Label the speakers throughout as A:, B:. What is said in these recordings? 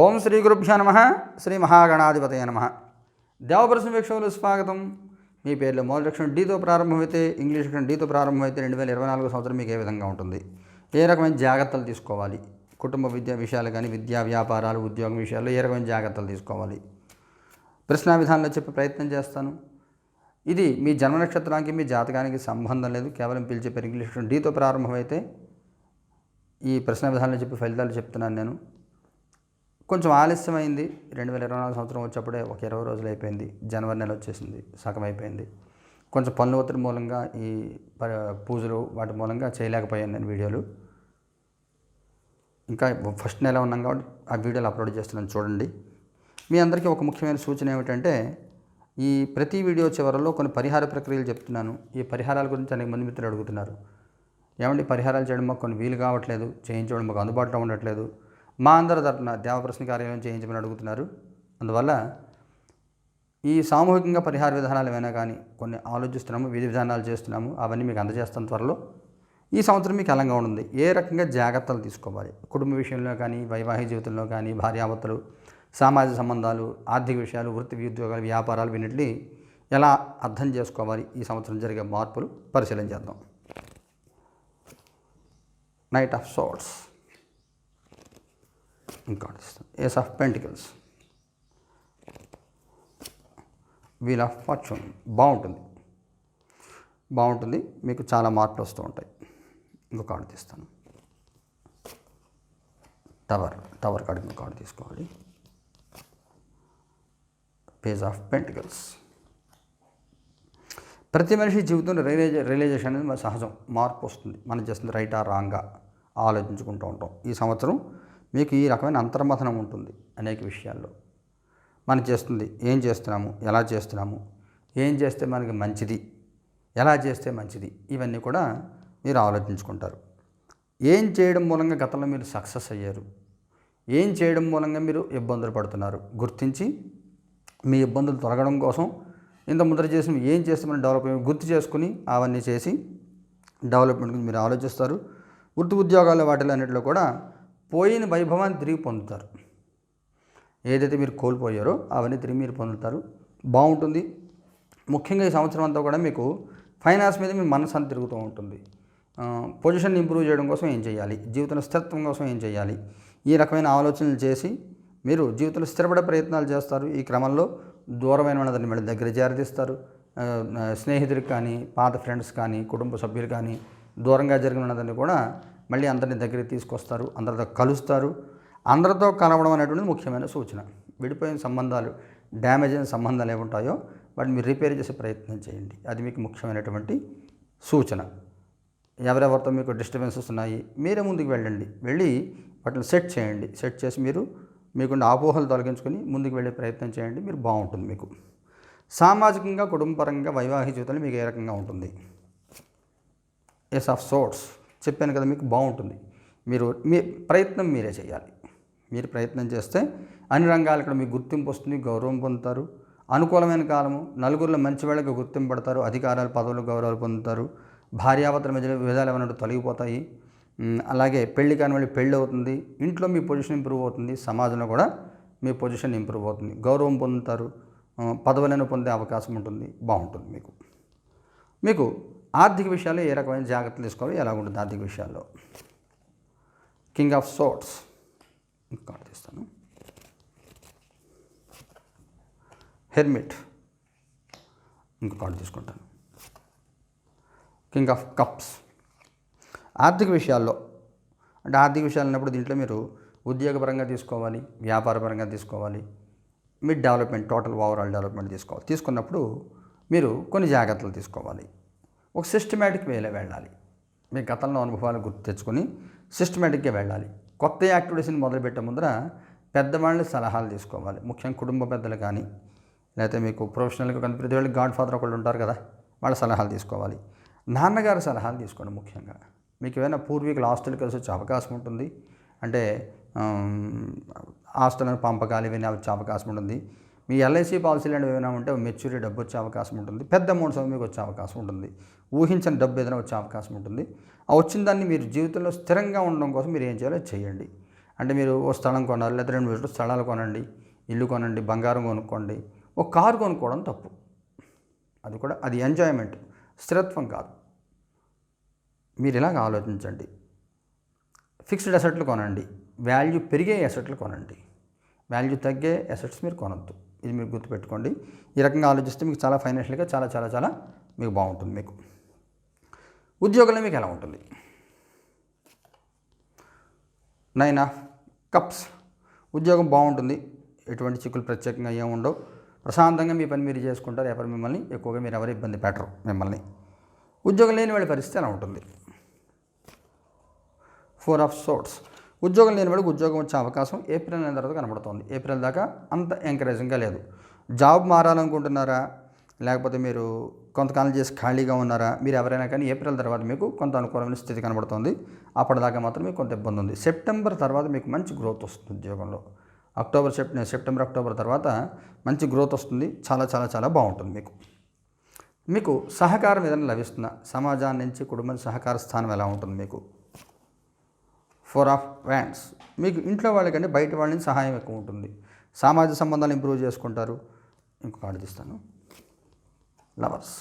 A: ఓం శ్రీ గురుభ్యో నమ. శ్రీ మహాగణాధిపతయ నమ. దేవప్రశ్న వీక్షకులు స్వాగతం. మీ పేర్లు మొదటి లక్షణం డీతో ప్రారంభమైతే ఇంగ్లీష్ లక్షణం డీతో ప్రారంభమైతే రెండు వేల ఇరవై నాలుగు సంవత్సరం మీకు ఏ విధంగా ఉంటుంది? ఏ రకమైన జాగ్రత్తలు తీసుకోవాలి? కుటుంబ విద్యా విషయాలు కానీ విద్యా వ్యాపారాలు ఉద్యోగం విషయాల్లో ఏ రకమైన జాగ్రత్తలు తీసుకోవాలి? ప్రశ్నా విధానంలో చెప్పే ప్రయత్నం చేస్తాను. ఇది మీ జన్మ నక్షత్రానికి మీ జాతకానికి సంబంధం లేదు. కేవలం పిలిచే పేరు ఇంగ్లీష్ లక్షణం డీతో ప్రారంభమైతే ఈ ప్రశ్న విధానంలో చెప్పే ఫలితాలు చెప్తున్నాను నేను. కొంచెం ఆలస్యమైంది. రెండు వేల ఇరవై నాలుగు సంవత్సరం వచ్చేప్పుడే ఒక ఇరవై రోజులు అయిపోయింది. జనవరి నెల వచ్చేసింది. సగం అయిపోయింది. కొంచెం పనుల ఒత్తిడి మూలంగా ఈ ప- పూజలు వాటి మూలంగా చేయలేకపోయాను నేను వీడియోలు. ఇంకా ఫస్ట్ నెల ఉన్నాం కాబట్టి ఆ వీడియోలు అప్లోడ్ చేస్తున్నాను చూడండి. మీ అందరికీ ఒక ముఖ్యమైన సూచన ఏమిటంటే ఈ ప్రతి వీడియో చివరలో కొన్ని పరిహార ప్రక్రియలు చెప్తున్నాను. ఈ పరిహారాల గురించి అనేక మంది మిత్రులు అడుగుతున్నారు. ఏమండి పరిహారాలు చేయడం మాకు కొన్ని వీలు కావట్లేదు. చేయించడం మాకు అందుబాటులో ఉండట్లేదు. మా అందరి తరఫున దేవప్రశ్న కార్యాలయం చేయించమని అడుగుతున్నారు. అందువల్ల ఈ సామూహికంగా పరిహార విధానాలు ఏమైనా కానీ కొన్ని ఆలోచిస్తున్నాము విధి విధానాలు చేస్తున్నాము అవన్నీ మీకు అందజేస్తాం త్వరలో. ఈ సంవత్సరం మీకు అలంగా ఉంటుంది ఏ రకంగా జాగ్రత్తలు తీసుకోవాలి? కుటుంబ విషయంలో కానీ వైవాహిక జీవితంలో కానీ భార్యాభర్తలు సామాజిక సంబంధాలు ఆర్థిక విషయాలు వృత్తి ఉద్యోగాలు వ్యాపారాలు వీటిని ఎలా అర్థం చేసుకోవాలి? ఈ సంవత్సరం జరిగే మార్పులు పరిశీలన చేద్దాం. నైట్ ఆఫ్ ఇంకోటి ఇస్తాం ace of pentacles wheel of fortune బాగుంటుంది. బాగుంటుంది. మీకు చాలా మార్పులు వస్తూ ఉంటాయి. ఇంకొక కార్డు తీస్తాను. టవర్ టవర్ కార్డు ఇంకొక కార్డు తీసుకోవాలి. పేజ్ ఆఫ్ పెంటికల్స్ ప్రతి మనిషి జీవితంలో రియలైజ్ రియలైజేషన్ అనేది మన సహజం. మార్పు వస్తుంది. మనం చేస్తుంది రైటా రాంగా ఆలోచించుకుంటూ ఉంటాం. ఈ సంవత్సరం మీకు ఈ రకమైన అంతర్మథనం ఉంటుంది అనేక విషయాల్లో. మనం చేస్తుంది ఏం చేస్తున్నాము ఎలా చేస్తున్నాము ఏం చేస్తే మనకి మంచిది ఎలా చేస్తే మంచిది ఇవన్నీ కూడా మీరు ఆలోచించుకుంటారు. ఏం చేయడం మూలంగా గతంలో మీరు సక్సెస్ అయ్యారు? ఏం చేయడం మూలంగా మీరు ఇబ్బందులు పడుతున్నారు? గుర్తించి మీ ఇబ్బందులు తొలగడం కోసం ఇంత ముద్ర చేసి ఏం చేస్తే మనం డెవలప్మెంట్ గుర్తు చేసుకుని అవన్నీ చేసి డెవలప్మెంట్ గురించి మీరు ఆలోచిస్తారు. వృత్తి ఉద్యోగాలు వాటిలో అన్నింటిలో కూడా పోయిన వైభవాన్ని తిరిగి పొందుతారు. ఏదైతే మీరు కోల్పోయారో అవన్నీ తిరిగి మీరు పొందుతారు. బాగుంటుంది. ముఖ్యంగా ఈ సంవత్సరం అంతా కూడా మీకు ఫైనాన్స్ మీద మీ మనసు అంత తిరుగుతూ ఉంటుంది. పొజిషన్ ఇంప్రూవ్ చేయడం కోసం ఏం చేయాలి? జీవితంలో స్థిరత్వం కోసం ఏం చేయాలి? ఈ రకమైన ఆలోచనలు చేసి మీరు జీవితంలో స్థిరపడే ప్రయత్నాలు చేస్తారు. ఈ క్రమంలో దూరమైన వాళ్ళని మళ్ళీ దగ్గర చేరదీస్తారు స్నేహితుడికి కానీ పాత ఫ్రెండ్స్ కానీ కుటుంబ సభ్యులు కానీ దూరంగా జరిగిన దాన్ని కూడా మళ్ళీ అందరిని దగ్గరికి తీసుకొస్తారు అందరితో కలుస్తారు. అందరితో కలవడం అనేటువంటిది ముఖ్యమైన సూచన. విడిపోయిన సంబంధాలు డ్యామేజ్ అయిన సంబంధాలు ఏముంటాయో వాటిని మీరు రిపేర్ చేసే ప్రయత్నం చేయండి. అది మీకు ముఖ్యమైనటువంటి సూచన. ఎవరెవరితో మీకు డిస్టర్బెన్సెస్ ఉన్నాయి మీరే ముందుకు వెళ్ళండి. వెళ్ళి వాటిని సెట్ చేయండి. సెట్ చేసి మీరు మీకున్న అపోహలు తొలగించుకొని ముందుకు వెళ్ళే ప్రయత్నం చేయండి. మీరు బాగుంటుంది మీకు. సామాజికంగా కుటుంబపరంగా వైవాహిక జీవితంలో మీకు ఏ రకంగా ఉంటుంది? ఎస్ ఆఫ్ సోర్ట్స్ చెప్పాను కదా మీకు బాగుంటుంది. మీరు మీ ప్రయత్నం మీరే చేయాలి. మీరు ప్రయత్నం చేస్తే అన్ని రంగాలు ఇక్కడ మీకు గుర్తింపు వస్తుంది గౌరవం పొందుతారు. అనుకూలమైన కాలము నలుగురిలో మంచి వాళ్ళకి గుర్తింపు పడతారు అధికారాలు పదవులు గౌరవాలు పొందుతారు. భార్యాభర్తల మధ్య విధాలు ఏమైనా తొలగిపోతాయి. అలాగే పెళ్ళి కాని వాళ్ళు పెళ్ళి అవుతుంది. ఇంట్లో మీ పొజిషన్ ఇంప్రూవ్ అవుతుంది. సమాజంలో కూడా మీ పొజిషన్ ఇంప్రూవ్ అవుతుంది. గౌరవం పొందుతారు. పదవులను పొందే అవకాశం ఉంటుంది. బాగుంటుంది మీకు. మీకు ఆర్థిక విషయాల్లో ఏ రకమైన జాగ్రత్తలు తీసుకోవాలి? ఎలా ఉంటుంది ఆర్థిక విషయాల్లో? కింగ్ ఆఫ్ సోట్స్ ఇంకా తీస్తాను. హెర్మిట్ ఇంకో కార్డు తీసుకుంటాను. కింగ్ ఆఫ్ కప్స్ ఆర్థిక విషయాల్లో అంటే ఆర్థిక విషయాలు అన్నప్పుడు దీంట్లో మీరు ఉద్యోగపరంగా తీసుకోవాలి వ్యాపారపరంగా తీసుకోవాలి మీ డెవలప్మెంట్ టోటల్ ఓవరాల్ డెవలప్మెంట్ తీసుకోవాలి. తీసుకున్నప్పుడు మీరు కొన్ని జాగ్రత్తలు తీసుకోవాలి. ఒక సిస్టమేటిక్ వేలో వెళ్ళాలి. మీ గతంలో అనుభవాలు గుర్తు తెచ్చుకొని సిస్టమేటిక్గా వెళ్ళాలి. కొత్త యాక్టివిటీస్ని మొదలుపెట్టే ముందర పెద్దవాళ్ళని సలహాలు తీసుకోవాలి. ముఖ్యంగా కుటుంబ పెద్దలు కానీ లేకపోతే మీకు ప్రొఫెషనల్గా కానీ ప్రతి గాడ్ ఫాదర్ ఒకళ్ళు ఉంటారు కదా వాళ్ళ సలహాలు తీసుకోవాలి. నాన్నగారి సలహాలు తీసుకోండి ముఖ్యంగా. మీకు ఏమైనా పూర్వీకులు హాస్టల్ కలిసి వచ్చే అవకాశం ఉంటుంది. అంటే హాస్టల్ పంపకాలు ఇవన్నీ వచ్చే అవకాశం ఉంటుంది. మీ ఎల్ఐసి పాలసీలు అనేవి ఏమైనా ఉంటే మెచ్యూరిటీ డబ్బు వచ్చే అవకాశం ఉంటుంది. పెద్ద అమౌంట్స్ అవి మీకు వచ్చే అవకాశం ఉంటుంది. ఊహించని డబ్బు ఏదైనా వచ్చే అవకాశం ఉంటుంది. ఆ వచ్చిన దాన్ని మీరు జీవితంలో స్థిరంగా ఉండడం కోసం మీరు ఏం చేయాలో చేయండి. అంటే మీరు ఓ స్థలం కొనాలి లేదా రెండు మూడు స్థలాలు కొనండి ఇల్లు కొనండి బంగారం కొనుక్కోండి. ఒక కారు కొనుక్కోవడం తప్పు. అది కూడా అది ఎంజాయ్మెంట్. స్థిరత్వం కాదు. మీరు ఇలాగ ఆలోచించండి. ఫిక్స్డ్ అసెట్లు కొనండి. వాల్యూ పెరిగే అసెట్లు కొనండి. వాల్యూ తగ్గే అసెట్స్ మీరు కొనొద్దు. ఇది మీరు గుర్తుపెట్టుకోండి. ఈ రకంగా ఆలోచిస్తే మీకు చాలా ఫైనాన్షియల్గా చాలా చాలా చాలా మీకు బాగుంటుంది మీకు. ఉద్యోగంలో మీకు ఎలా ఉంటుంది? Nine of cups. ఉద్యోగం బాగుంటుంది. ఎటువంటి చిక్కులు ప్రత్యేకంగా ఏముండవు ప్రశాంతంగా మీ పని మీరు చేసుకుంటారు. ఎవరు మిమ్మల్ని ఎక్కువగా మీరు ఎవరు ఇబ్బంది పెట్టరు మిమ్మల్ని. ఉద్యోగం లేని వాళ్ళ పరిస్థితి ఎలా ఉంటుంది? ఫోర్ ఆఫ్ సోట్స్ ఉద్యోగం లేని వాడికి ఉద్యోగం వచ్చే అవకాశం ఏప్రిల్ నెల తర్వాత కనబడుతుంది. ఏప్రిల్ దాకా అంత ఎంకరేజింగ్గా లేదు. జాబ్ మారాలనుకుంటున్నారా? లేకపోతే మీరు కొంతకాలం చేసి ఖాళీగా ఉన్నారా? మీరు ఎవరైనా కానీ ఏప్రిల్ తర్వాత మీకు కొంత అనుకూలమైన స్థితి కనబడుతుంది. అప్పటిదాకా మాత్రం మీకు కొంత ఇబ్బంది ఉంది. సెప్టెంబర్ తర్వాత మీకు మంచి గ్రోత్ వస్తుంది ఉద్యోగంలో. అక్టోబర్ సెప్ట సెప్టెంబర్ అక్టోబర్ తర్వాత మంచి గ్రోత్ వస్తుంది. చాలా చాలా చాలా బాగుంటుంది మీకు. మీకు సహకారం ఏదైనా లభిస్తుందా? సమాజాన్ని నుంచి కుటుంబం సహకార స్థానం ఎలా ఉంటుంది మీకు? ఫోర్ ఆఫ్ వ్యాండ్స్ మీకు ఇంట్లో వాళ్ళకంటే బయట వాళ్ళని సహాయం ఎక్కువ ఉంటుంది. సామాజిక సంబంధాలు ఇంప్రూవ్ చేసుకుంటారు. ఇంకొక కార్డు తీస్తాను. లవర్స్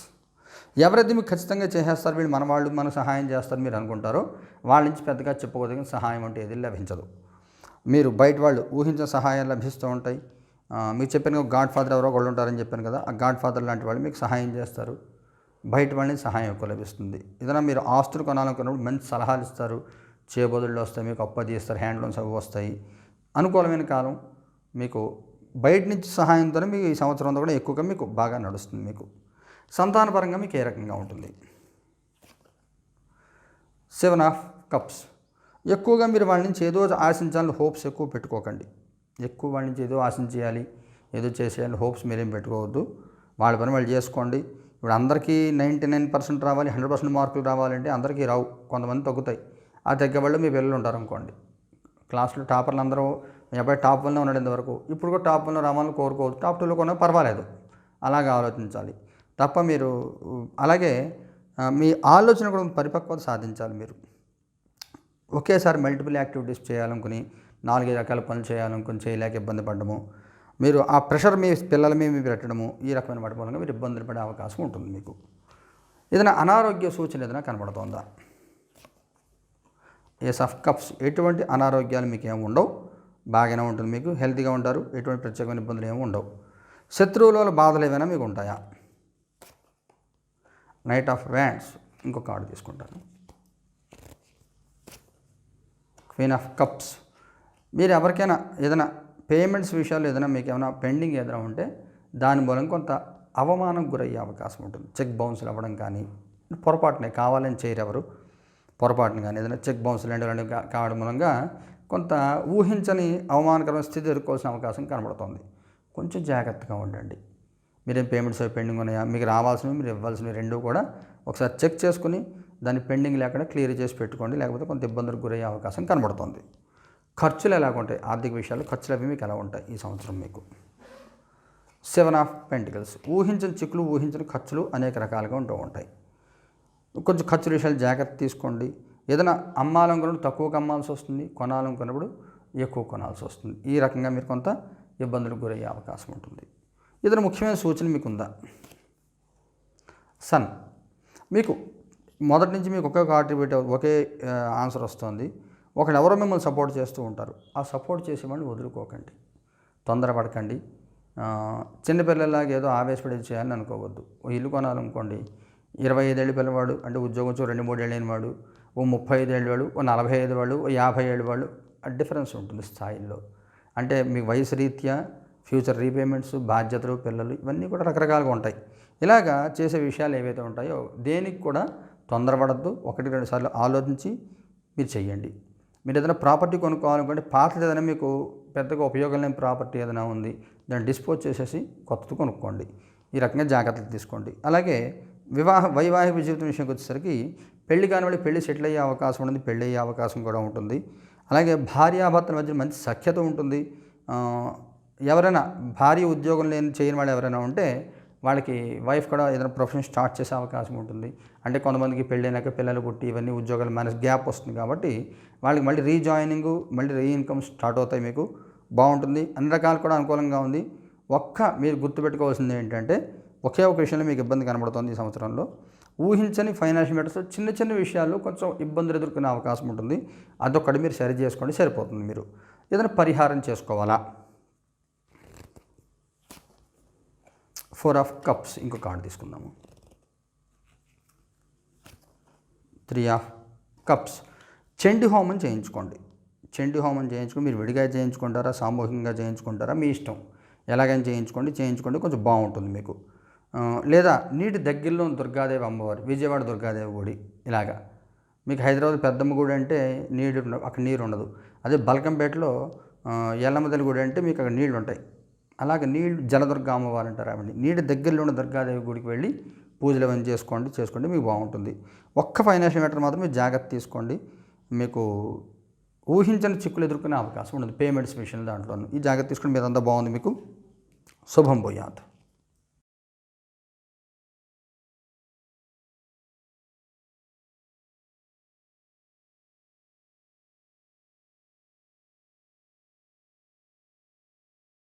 A: ఎవరైతే మీకు ఖచ్చితంగా చేసేస్తారు వీళ్ళు మన వాళ్ళు మనకు సహాయం చేస్తారు మీరు అనుకుంటారో వాళ్ళ నుంచి పెద్దగా చెప్పుకోదగిన సహాయం అంటే ఏది లభించదు. మీరు బయట వాళ్ళు ఊహించిన సహాయం లభిస్తూ ఉంటాయి. మీరు మీకు చెప్పాను గాడ్ ఫాదర్ ఎవరో ఒకళ్ళు ఉంటారని చెప్పాను కదా ఆ గాడ్ ఫాదర్ లాంటి వాళ్ళు మీకు సహాయం చేస్తారు. బయట వాళ్ళని సహాయం ఎక్కువ లభిస్తుంది. ఏదైనా మీరు ఆస్తులు కొనాలనుకున్నప్పుడు మంచి సలహాలు ఇస్తారు. చేయబోదుళ్ళు వస్తాయి మీకు అప్పు హ్యాండ్లూమ్స్ హ్యాండ్ లోన్స్ అవి వస్తాయి. అనుకూలమైన కాలం మీకు బయట నుంచి సహాయంతోనే మీకు ఈ సంవత్సరం అంతా కూడా ఎక్కువగా మీకు బాగా నడుస్తుంది మీకు. సంతానపరంగా మీకు ఏ రకంగా ఉంటుంది? Seven of cups. ఎక్కువగా మీరు వాళ్ళ నుంచి ఏదో ఆశించాలని హోప్స్ ఎక్కువ పెట్టుకోకండి. ఎక్కువ వాళ్ళ నుంచి ఏదో ఆశించేయాలి ఏదో చేసేయాలి హోప్స్ మీరేం పెట్టుకోవద్దు. వాళ్ళ పని వాళ్ళు చేసుకోండి. ఇప్పుడు అందరికీ నైంటీ నైన్ పర్సెంట్ రావాలి హండ్రెడ్ పర్సెంట్ మార్కులు రావాలంటే అందరికీ రావు కొంతమంది తగ్గుతాయి. ఆ తగ్గే వాళ్ళు మీ పిల్లలు ఉంటారు అనుకోండి క్లాస్లో టాపర్లు అందరూ మీ అబ్బాయి టాప్ వన్లో ఉన్నాడు ఇంతవరకు. ఇప్పుడు కూడా టాప్ వన్లో రావాలని కోరుకోవచ్చు టాప్ టూలో కొన్నా పర్వాలేదు. అలాగే ఆలోచించాలి. తప్ప మీరు అలాగే మీ ఆలోచన కూడా పరిపక్వత సాధించాలి మీరు. ఒకేసారి మల్టిపుల్ యాక్టివిటీస్ చేయాలనుకుని నాలుగైదు రకాల పనులు చేయాలనుకుని చేయలేక ఇబ్బంది పడడము మీరు ఆ ప్రెషర్ మీ పిల్లల మీద మీరు పెట్టడము ఈ రకమైన వాటి మూలంగా మీరు ఇబ్బందులు పడే అవకాశం ఉంటుంది మీకు. ఏదైనా అనారోగ్య సూచన ఏదైనా కనబడుతోందా? ఏస్ ఆఫ్ కప్స్ ఎటువంటి అనారోగ్యాలు మీకు ఏమి ఉండవు బాగానే ఉంటుంది మీకు హెల్తీగా ఉంటారు ఎటువంటి ప్రత్యేకమైన ఇబ్బందులు ఏమి ఉండవు. శత్రువులలో బాధలు ఏమైనా మీకు ఉంటాయా? నైట్ ఆఫ్ వ్యాండ్స్ ఇంకొక కార్డు తీసుకుంటాను. క్వీన్ ఆఫ్ కప్స్ మీరు ఎవరికైనా ఏదైనా పేమెంట్స్ విషయాలు ఏదైనా మీకు ఏమైనా పెండింగ్ ఏదైనా ఉంటే దాని మూలం కొంత అవమానం గురయ్యే అవకాశం ఉంటుంది. చెక్ బౌన్స్లు అవ్వడం కానీ పొరపాటునే కావాలని చేయరు ఎవరు. పొరపాటున కానీ ఏదైనా చెక్ బౌన్స్ లాంటివి కావడం మూలంగా కొంత ఊహించని అవమానకరమైన స్థితి ఎదుర్కోవాల్సిన అవకాశం కనబడుతుంది. కొంచెం జాగ్రత్తగా ఉండండి. మీరేం పేమెంట్స్ పెండింగ్ ఉన్నాయా? మీకు రావాల్సినవి మీరు ఇవ్వాల్సినవి రెండు కూడా ఒకసారి చెక్ చేసుకుని దాన్ని పెండింగ్ లేకుండా క్లియర్ చేసి పెట్టుకోండి. లేకపోతే కొంత ఇబ్బందులకు గురయ్యే అవకాశం కనబడుతుంది. ఖర్చులు ఎలా ఉంటాయి ఆర్థిక విషయాలు ఖర్చులు అవి మీకు ఎలా ఉంటాయి ఈ సంవత్సరం మీకు? Seven of pentacles. ఊహించిన చిక్కులు ఊహించిన ఖర్చులు అనేక రకాలుగా ఉంటూ ఉంటాయి. కొంచెం ఖర్చు విషయాలు జాగ్రత్త తీసుకోండి. ఏదైనా అమ్మాలనుకున్నప్పుడు తక్కువగా అమ్మాల్సి వస్తుంది కొనాలనుకున్నప్పుడు ఎక్కువ కొనాల్సి వస్తుంది. ఈ రకంగా మీరు కొంత ఇబ్బందులకు గురయ్యే అవకాశం ఉంటుంది. ఇతర ముఖ్యమైన సూచన మీకు ఉందా సన్. మీకు మొదటి నుంచి మీకు ఒకే కాంట్రిబ్యూట్ ఒకే ఆన్సర్ వస్తుంది. ఒకడు ఎవరో మిమ్మల్ని సపోర్ట్ చేస్తూ ఉంటారు. ఆ సపోర్ట్ చేసే వాళ్ళని వదులుకోకండి. తొందరపడకండి. చిన్నపిల్లలాగా ఏదో ఆవేశపడి చేయాలని అనుకోవద్దు. ఇల్లు కొనాలనుకోండి. ఇరవై ఐదేళ్ళ పిల్లవాడు అంటే ఉద్యోగం చూ రెండు మూడేళ్ళు అయిన వాడు ఓ ముప్పై ఐదేళ్ళు వాడు ఓ నలభై ఐదు వాళ్ళు ఓ యాభై ఏళ్ళు వాళ్ళు డిఫరెన్స్ ఉంటుంది స్థాయిల్లో. అంటే మీ వయసు రీత్యా ఫ్యూచర్ రీపేమెంట్స్ బాధ్యతలు పిల్లలు ఇవన్నీ కూడా రకరకాలుగా ఉంటాయి. ఇలాగా చేసే విషయాలు ఏవైతే ఉంటాయో దేనికి కూడా తొందరపడద్దు. ఒకటి రెండు సార్లు ఆలోచించి మీరు చెయ్యండి. మీరు ఏదైనా ప్రాపర్టీ కొనుక్కోవాలనుకుంటే పాతది ఏదైనా మీకు పెద్దగా ఉపయోగం లేని ప్రాపర్టీ ఏదైనా ఉంది దాన్ని డిస్పోజ్ చేసేసి కొత్తది కొనుక్కోండి. ఈ రకంగా జాగ్రత్తలు తీసుకోండి. అలాగే వివాహ వైవాహిక జీవితం విషయంకి వచ్చేసరికి పెళ్ళి కాని పెళ్ళి సెటిల్ అయ్యే అవకాశం ఉంటుంది పెళ్ళి అయ్యే అవకాశం కూడా ఉంటుంది. అలాగే భార్యాభర్తల మధ్య మంచి సఖ్యత ఉంటుంది. ఎవరైనా భార్య ఉద్యోగం లేని చేయని వాళ్ళు ఎవరైనా ఉంటే వాళ్ళకి వైఫ్ కూడా ఏదైనా ప్రొఫెషన్ స్టార్ట్ చేసే అవకాశం ఉంటుంది. అంటే కొంతమందికి పెళ్ళైనాక పిల్లలు పుట్టి ఇవన్నీ ఉద్యోగాలు మనసు గ్యాప్ వస్తుంది కాబట్టి వాళ్ళకి మళ్ళీ రీజాయినింగ్ మళ్ళీ రీ ఇన్కమ్ స్టార్ట్ అవుతాయి మీకు. బాగుంటుంది. అన్ని రకాలు కూడా అనుకూలంగా ఉంది. ఒక్క మీరు గుర్తుపెట్టుకోవాల్సింది ఏంటంటే ఒకే ఒక విషయంలో మీకు ఇబ్బంది కనబడుతుంది ఈ సంవత్సరంలో. ఊహించని ఫైనాన్షియల్ మ్యాటర్స్ చిన్న చిన్న విషయాల్లో కొంచెం ఇబ్బందులు ఎదుర్కొనే అవకాశం ఉంటుంది. అదొక్కటి మీరు సరి చేసుకోండి సరిపోతుంది మీరు. ఏదైనా పరిహారం చేసుకోవాలా? ఫోర్ ఆఫ్ కప్స్ ఇంకో కార్డు తీసుకుందాము. త్రీ ఆఫ్ కప్స్ చెండు హోమం చేయించుకోండి. చెండు హోమం చేయించుకుని మీరు విడిగా చేయించుకుంటారా సామూహికంగా చేయించుకుంటారా? మీ ఇష్టం. ఎలాగైనా చేయించుకోండి చేయించుకోండి కొంచెం బాగుంటుంది మీకు. లేదా నీటి దగ్గరలో ఉన్న దుర్గాదేవి అమ్మవారు విజయవాడ దుర్గాదేవి గుడి ఇలాగా. మీకు హైదరాబాద్ పెద్దమ్మ గుడి అంటే నీరు అక్కడ నీరు ఉండదు. అదే బల్కంపేటలో ఎల్లమ్మదల్లి గుడి అంటే మీకు అక్కడ నీళ్ళు ఉంటాయి. అలాగే నీళ్ళు జలదుర్గ అమ్మవారు అంటారు ఆవిడ నీటి దగ్గరలో ఉన్న దుర్గాదేవి గుడికి వెళ్ళి పూజలు అవన్నీ చేసుకోండి చేసుకోండి మీకు బాగుంటుంది. ఒక్క ఫైనాన్షియల్ మ్యాటర్ మాత్రం మీరు జాగ్రత్త తీసుకోండి. మీకు ఊహించని చిక్కులు ఎదుర్కొనే అవకాశం ఉండదు పేమెంట్స్ విషయంలో దాంట్లో ఈ జాగ్రత్త తీసుకుని మీదంతా బాగుంది మీకు. శుభం పోయాత్